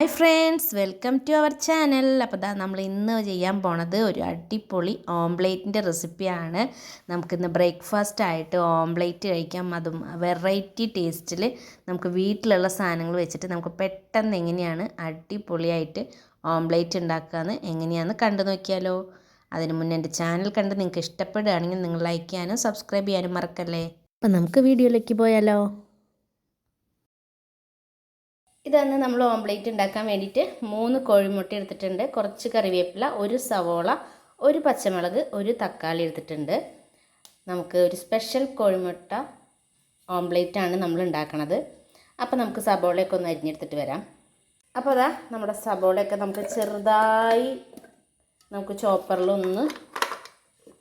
Hi friends welcome to our channel അപ്പോൾ ദാ നമ്മൾ ഇന്ന് ചെയ്യാൻ പോണത് ഒരു അടിപൊളി ഓംപ്ലേറ്റിന്റെ റെസിപ്പിയാണ്. നമുക്കിന്ന് ബ്രേക്ക്ഫാസ്റ്റ് ആയിട്ട് ഓംപ്ലേറ്റ് കഴിക്കാം. അതും വെറൈറ്റി ടേസ്റ്റിൽ നമുക്ക് വീട്ടിലുള്ള സാധനങ്ങൾ വെച്ചിട്ട് നമുക്ക് പെട്ടെന്ന് എങ്ങനെയാണ് അടിപൊളിയായിട്ട് ഓംപ്ലേറ്റ് ഉണ്ടാക്കുകയെന്ന് എങ്ങനെയാണെന്ന് കണ്ടു നോക്കിയാലോ. അതിന് മുന്നേ എന്റെ ചാനൽ കണ്ട് നിങ്ങൾക്ക് ഇഷ്ടപ്പെടുകയാണെങ്കിൽ നിങ്ങൾ ലൈക്ക് ചെയ്യാനും സബ്സ്ക്രൈബ് ചെയ്യാനും മറക്കല്ലേ. അപ്പോൾ നമുക്ക് വീഡിയോയിലേക്ക് പോയാലോ. ഇതാണ് നമ്മൾ ഓംപ്ലേറ്റ് ഉണ്ടാക്കാൻ വേണ്ടിയിട്ട് മൂന്ന് കോഴിമുട്ട എടുത്തിട്ടുണ്ട്. കുറച്ച് കറിവേപ്പില ഒരു സവോള ഒരു പച്ചമുളക് ഒരു തക്കാളി എടുത്തിട്ടുണ്ട്. നമുക്ക് ഒരു സ്പെഷ്യൽ കോഴിമുട്ട ഓംപ്ലേറ്റ് ആണ് നമ്മൾ ഉണ്ടാക്കണത്. അപ്പോൾ നമുക്ക് സബോളയൊക്കെ ഒന്ന് അരിഞ്ഞെടുത്തിട്ട് വരാം. അപ്പോൾ അതാ നമ്മുടെ സബോളയൊക്കെ നമുക്ക് ചെറുതായി നമുക്ക് ചോപ്പറിലൊന്ന്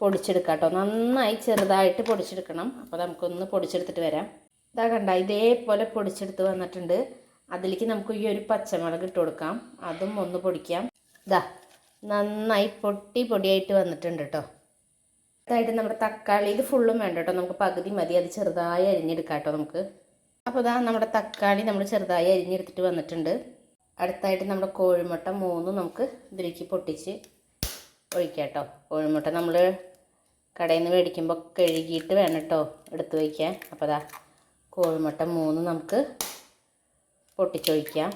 പൊടിച്ചെടുക്കാം കേട്ടോ. നന്നായി ചെറുതായിട്ട് പൊടിച്ചെടുക്കണം. അപ്പോൾ നമുക്കൊന്ന് പൊടിച്ചെടുത്തിട്ട് വരാം. ഇതാ കണ്ട ഇതേപോലെ പൊടിച്ചെടുത്ത് വന്നിട്ടുണ്ട്. അതിലേക്ക് നമുക്ക് ഈ ഒരു പച്ചമുളക് ഇട്ട് കൊടുക്കാം. അതും ഒന്ന് പൊടിക്കാം. ഇതാ നന്നായി പൊട്ടി പൊടിയായിട്ട് വന്നിട്ടുണ്ട് കേട്ടോ അതായിട്ട് നമ്മുടെ തക്കാളി ഇത് ഫുള്ളും വേണ്ട കേട്ടോ നമുക്ക് പകുതി മതി. അത് ചെറുതായി അരിഞ്ഞെടുക്കാം കേട്ടോ നമുക്ക്. അപ്പോൾ ഇതാ നമ്മുടെ തക്കാളി നമ്മൾ ചെറുതായി അരിഞ്ഞെടുത്തിട്ട് വന്നിട്ടുണ്ട്. അടുത്തായിട്ട് നമ്മുടെ കോഴിമുട്ട മൂന്ന് നമുക്ക് ഇതിലേക്ക് പൊട്ടിച്ച് ഒഴിക്കാം കേട്ടോ കോഴിമുട്ട നമ്മൾ കടയിൽ നിന്ന് മേടിക്കുമ്പോൾ കഴുകിയിട്ട് വേണം കേട്ടോ എടുത്ത് വയ്ക്കാൻ. അപ്പോൾ അതാ കോഴിമുട്ട മൂന്ന് നമുക്ക് പൊട്ടിച്ചൊഴിക്കാം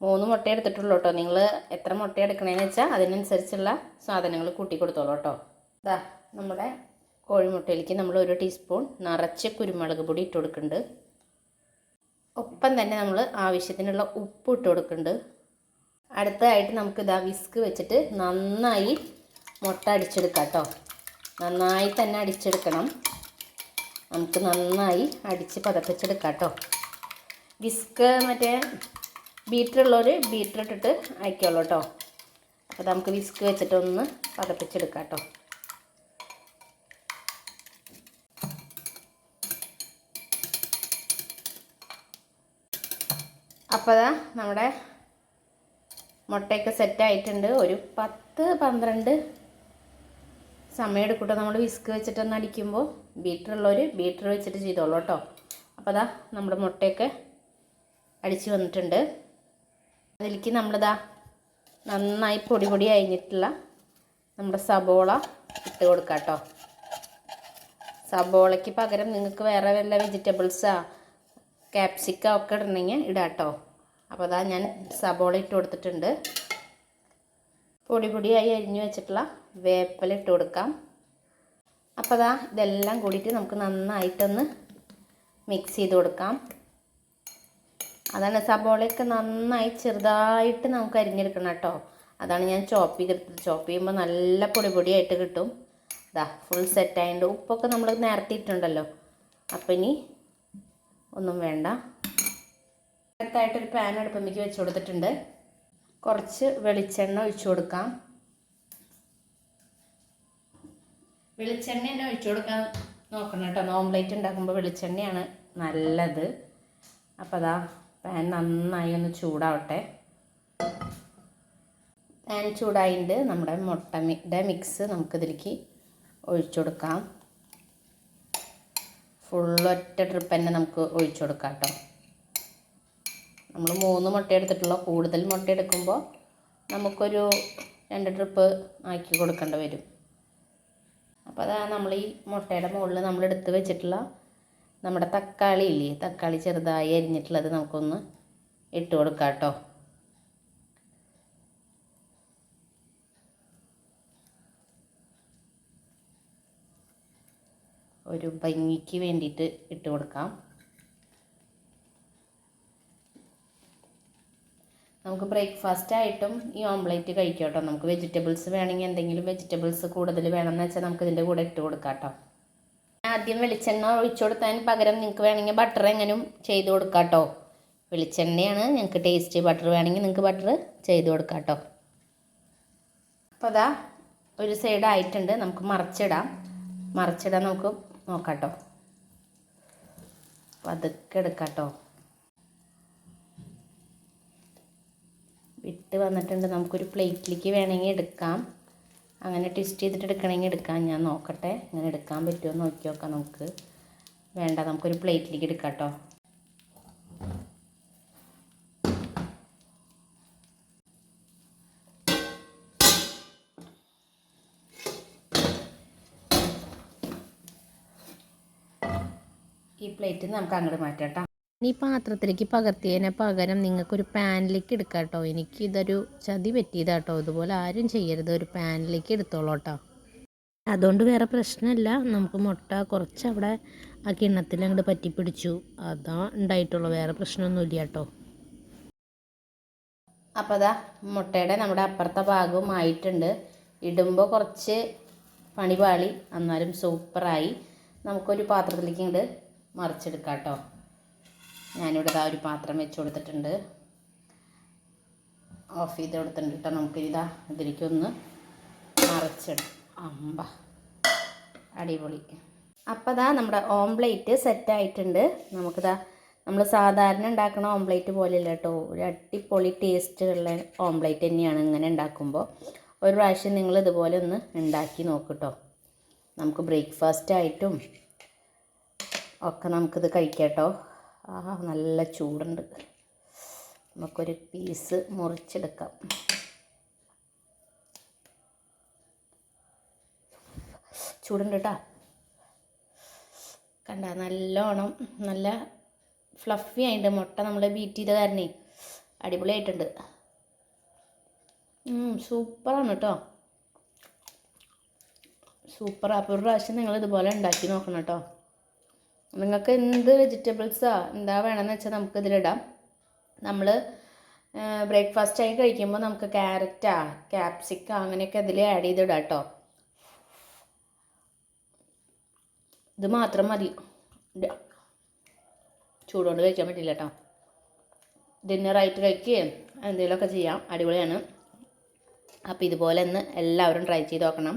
മൂന്ന് മുട്ട എടുത്തിട്ടുള്ളൂ കേട്ടോ. നിങ്ങൾ എത്ര മുട്ട എടുക്കണേന്ന് വെച്ചാൽ അതിനനുസരിച്ചുള്ള സാധനങ്ങൾ കൂട്ടി കൊടുത്തോളൂ കേട്ടോ. ഇതാ നമ്മുടെ കോഴിമുട്ടയിലേക്ക് നമ്മൾ ഒരു ടീസ്പൂൺ നിറച്ച് കുരുമുളക് പൊടി ഇട്ട് കൊടുക്കുന്നുണ്ട്. ഒപ്പം തന്നെ നമ്മൾ ആവശ്യത്തിനുള്ള ഉപ്പ് ഇട്ട് കൊടുക്കുന്നുണ്ട്. അടുത്തതായിട്ട് നമുക്ക് ഇതാ വിസ്ക് വെച്ചിട്ട് നന്നായി മുട്ട അടിച്ചെടുക്കാം കേട്ടോ. നന്നായി തന്നെ അടിച്ചെടുക്കണം. നമുക്ക് നന്നായി അടിച്ച് പതപ്പിച്ചെടുക്കാം കേട്ടോ. വിസ്ക് മറ്റേ ബീറ്ററുള്ളവർ ബീറ്റർ ഇട്ടിട്ട് അയക്കുള്ളൂ കേട്ടോ. അപ്പോൾ നമുക്ക് വിസ്ക് വെച്ചിട്ടൊന്ന് പതപ്പിച്ചെടുക്കാം കേട്ടോ. അപ്പോൾ നമ്മുടെ മുട്ടയൊക്കെ സെറ്റായിട്ടുണ്ട് ഒരു പത്ത് പന്ത്രണ്ട് സമയം എടുക്കട്ടോ. നമ്മൾ വിസ്ക് വെച്ചിട്ട് ഒന്ന് അടിക്കുമ്പോൾ ബീറ്റർ ഉള്ളവർ ബീറ്റർ വെച്ചിട്ട് ചെയ്തോളൂ കേട്ടോ അപ്പോൾ അതാ നമ്മുടെ മുട്ടയൊക്കെ അടിച്ച് വന്നിട്ടുണ്ട്. അതിലേക്ക് നമ്മളിതാ നന്നായി പൊടി പൊടി അരിഞ്ഞിട്ടുള്ള നമ്മുടെ സബോള ഇട്ട് കൊടുക്കാം കേട്ടോ സബോളയ്ക്ക് പകരം നിങ്ങൾക്ക് വേറെ വല്ല വെജിറ്റബിൾസാ ക്യാപ്സിക്ക ഒക്കെ ഇടണമെങ്കിൽ ഇടാം കേട്ടോ അപ്പോൾ അതാ ഞാൻ സബോള ഇട്ട് കൊടുത്തിട്ടുണ്ട്. പൊടി പൊടിയായി അരിഞ്ഞു വെച്ചിട്ടുള്ള വേപ്പില ഇട്ട് കൊടുക്കാം. അപ്പോൾ അതാ ഇതെല്ലാം കൂടിയിട്ട് നമുക്ക് നന്നായിട്ടൊന്ന് മിക്സ് ചെയ്ത് കൊടുക്കാം. അതാണ് സബോളയൊക്കെ നന്നായി ചെറുതായിട്ട് നമുക്ക് അരിഞ്ഞെടുക്കണം കേട്ടോ. അതാണ് ഞാൻ ചോപ്പ് ചെയ്തെടുത്തത്. ചോപ്പ് ചെയ്യുമ്പോൾ നല്ല പൊടി പൊടിയായിട്ട് കിട്ടും ഇതാ ഫുൾ സെറ്റായതുകൊണ്ട് ഉപ്പൊക്കെ നമ്മൾ നേരത്തിയിട്ടുണ്ടല്ലോ. അപ്പം ഇനി ഒന്നും വേണ്ട. അടുത്തായിട്ടൊരു പാൻ അടുപ്പമ്മയ്ക്ക് വെച്ച് കൊടുത്തിട്ടുണ്ട്. കുറച്ച് വെളിച്ചെണ്ണ ഒഴിച്ചു കൊടുക്കാം. വെളിച്ചെണ്ണ തന്നെ ഒഴിച്ചു കൊടുക്കാൻ നോക്കണം കേട്ടോ. ഓംലേറ്റ് ഉണ്ടാക്കുമ്പോൾ വെളിച്ചെണ്ണയാണ് നല്ലത്. അപ്പോൾ അതാ പാൻ നന്നായി ഒന്ന് ചൂടാവട്ടെ. പാൻ ചൂടായിട്ട് നമ്മുടെ മുട്ടയുടെ മിക്സ് നമുക്കിതിലേക്ക് ഒഴിച്ചു കൊടുക്കാം. ഫുള്ളൊറ്റ ട്രിപ്പ് തന്നെ നമുക്ക് ഒഴിച്ചു കൊടുക്കാം കേട്ടോ. നമ്മൾ മൂന്ന് മുട്ട എടുത്തിട്ടുള്ള കൂടുതൽ മുട്ട എടുക്കുമ്പോൾ നമുക്കൊരു രണ്ട് ട്രിപ്പ് ആക്കി കൊടുക്കേണ്ടി വരും. അപ്പോൾ അതാ നമ്മൾ ഈ മുട്ടയുടെ മുകളിൽ നമ്മൾ എടുത്ത് വെച്ചിട്ടുള്ള നമ്മുടെ തക്കാളി ഇല്ലേ? തക്കാളി ചെറുതായി അരിഞ്ഞിട്ടുള്ളത് നമുക്കൊന്ന് ഇട്ട് കൊടുക്കാം കേട്ടോ. ഒരു ഭംഗിക്ക് വേണ്ടിയിട്ട് ഇട്ട് കൊടുക്കാം. നമുക്ക് ബ്രേക്ക്ഫാസ്റ്റ് ആയിട്ടും ഈ ഓംലേറ്റ് കഴിക്കാം കേട്ടോ നമുക്ക് വെജിറ്റബിൾസ് വേണമെങ്കിൽ എന്തെങ്കിലും വെജിറ്റബിൾസ് കൂടുതൽ വേണമെന്ന് വെച്ചാൽ നമുക്ക് ഇതിന്റെ കൂടെ ഇട്ട് കൊടുക്കാം കേട്ടോ ആദ്യം വെളിച്ചെണ്ണ ഒഴിച്ചു കൊടുത്തതിന് പകരം നിങ്ങൾക്ക് വേണമെങ്കിൽ ബട്ടർ എങ്ങനെയും ചെയ്ത് കൊടുക്കാം കേട്ടോ വെളിച്ചെണ്ണയാണ് ഞങ്ങൾക്ക് ടേസ്റ്റ് ബട്ടർ വേണമെങ്കിൽ നിങ്ങൾക്ക് ബട്ടർ ചെയ്ത് കൊടുക്കാം കേട്ടോ അപ്പോൾ അതാ ഒരു സൈഡ് ആയിട്ടുണ്ട്. നമുക്ക് മറിച്ചിടാം. മറിച്ചിടാൻ നമുക്ക് നോക്കാം കേട്ടോ പതുക്കെ എടുക്കാം കേട്ടോ വിട്ട് വന്നിട്ടുണ്ട്. നമുക്കൊരു പ്ലേറ്റിലേക്ക് വേണമെങ്കിൽ എടുക്കാം. അങ്ങനെ ട്വിസ്റ്റ് ചെയ്തിട്ട് എടുക്കണമെങ്കിൽ എടുക്കാം. ഞാൻ നോക്കട്ടെ ഇങ്ങനെ എടുക്കാൻ പറ്റുമോ നോക്കി നോക്കാം നമുക്ക്. വേണ്ട നമുക്കൊരു പ്ലേറ്റിലേക്ക് എടുക്കാം കേട്ടോ. ഈ പ്ലേറ്റ് നമുക്ക് അങ്ങോട്ട് മാറ്റാം ഈ പാത്രത്തിലേക്ക് പകർത്തിയതിന് പകരം നിങ്ങൾക്കൊരു പാനിലേക്ക് എടുക്കാം കേട്ടോ എനിക്ക് ഇതൊരു ചതി പറ്റിയതാട്ടോ. ഇതുപോലെ ആരും ചെയ്യരുത്. ഒരു പാനിലേക്ക് എടുത്തോളൂ കേട്ടോ അതുകൊണ്ട് വേറെ പ്രശ്നമില്ല. നമുക്ക് മുട്ട കുറച്ച് അവിടെ ആ കിണ്ണത്തിൽ അങ്ങോട്ട് പറ്റിപ്പിടിച്ചു. അതാ ഉണ്ടായിട്ടുള്ളൂ. വേറെ പ്രശ്നമൊന്നുമില്ല കേട്ടോ. അപ്പോൾ അതാ മുട്ടയുടെ നമ്മുടെ അപ്പുറത്തെ ഭാഗവും ആയിട്ടുണ്ട്. ഇടുമ്പോൾ കുറച്ച് പണിപാളി. അന്നാലും സൂപ്പറായി. നമുക്കൊരു പാത്രത്തിലേക്ക് ഇങ്ങോട്ട് മറിച്ചെടുക്കാം കേട്ടോ. ഞാനിവിടെ ഇതാ ഒരു പാത്രം വെച്ച് കൊടുത്തിട്ടുണ്ട്. ഓഫ് ചെയ്ത് കൊടുത്തിട്ടുണ്ട് കേട്ടോ. നമുക്ക് ഇതാ ഇതിലേക്കൊന്ന് മറച്ചിടും. അമ്പ. അടിപൊളി. അപ്പോൾ ദാ നമ്മുടെ ഓംപ്ലേറ്റ് സെറ്റായിട്ടുണ്ട് നമുക്കിതാ നമ്മൾ സാധാരണ ഉണ്ടാക്കുന്ന ഓംപ്ലേറ്റ് പോലെയല്ല കേട്ടോ. ഒരു അടിപൊളി ടേസ്റ്റ് ഉള്ള ഓംപ്ലേറ്റ് തന്നെയാണ് ഇങ്ങനെ ഉണ്ടാക്കുമ്പോൾ ഒരു പ്രാവശ്യം നിങ്ങൾ ഇതുപോലെ ഒന്ന് ഉണ്ടാക്കി നോക്കട്ടോ നമുക്ക് ബ്രേക്ക്ഫാസ്റ്റ് ആയിട്ടും ഒക്കെ നമുക്കിത് കഴിക്കാം കേട്ടോ. ആ നല്ല ചൂടുണ്ട്. നമുക്കൊരു പീസ് മുറിച്ചെടുക്കാം. ചൂടുണ്ട് കേട്ടോ കണ്ട നല്ലോണം നല്ല ഫ്ലഫി ആയിട്ടുണ്ട് മുട്ട നമ്മൾ ബീറ്റ് ചെയ്ത കാരണേ അടിപൊളിയായിട്ടുണ്ട്. സൂപ്പറാണ് കേട്ടോ സൂപ്പർ അപ്പോൾ ഒരു പ്രാവശ്യം നിങ്ങൾ ഇതുപോലെ ഉണ്ടാക്കി നോക്കണം കേട്ടോ നിങ്ങൾക്ക് എന്ത് വെജിറ്റബിൾസാ എന്താ വേണമെന്ന് വെച്ചാൽ നമുക്ക് ഇതിലിടാം നമ്മൾ ബ്രേക്ക്ഫാസ്റ്റ് ആയി കഴിക്കുമ്പോൾ നമുക്ക് ക്യാരറ്റാ ക്യാപ്സിക്ക അങ്ങനെയൊക്കെ ഇതിൽ ആഡ് ചെയ്തിടാം കേട്ടോ. ഇത് മാത്രം മതി. ചൂടോണ്ട് കഴിക്കാൻ പറ്റില്ല കേട്ടോ. ഡിന്നറായിട്ട് കഴിക്കുകയും എന്തെങ്കിലുമൊക്കെ ചെയ്യാം. അടിപൊളിയാണ്. അപ്പോൾ ഇതുപോലെ ഒന്ന് എല്ലാവരും ട്രൈ ചെയ്ത് നോക്കണം.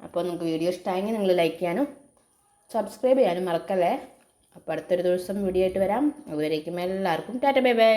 അപ്പോൾ നിങ്ങൾക്ക് വീഡിയോ ഇഷ്ടമായെങ്കിൽ നിങ്ങൾ ലൈക്ക് ചെയ്യാനും സബ്സ്ക്രൈബ് ചെയ്യാനും മറക്കല്ലേ. അപ്പോൾ അടുത്തൊരു ദിവസം വീഡിയോ ആയിട്ട് വരാം. അതുവരേക്കും എല്ലാവർക്കും ടാറ്റ ബൈ ബൈ.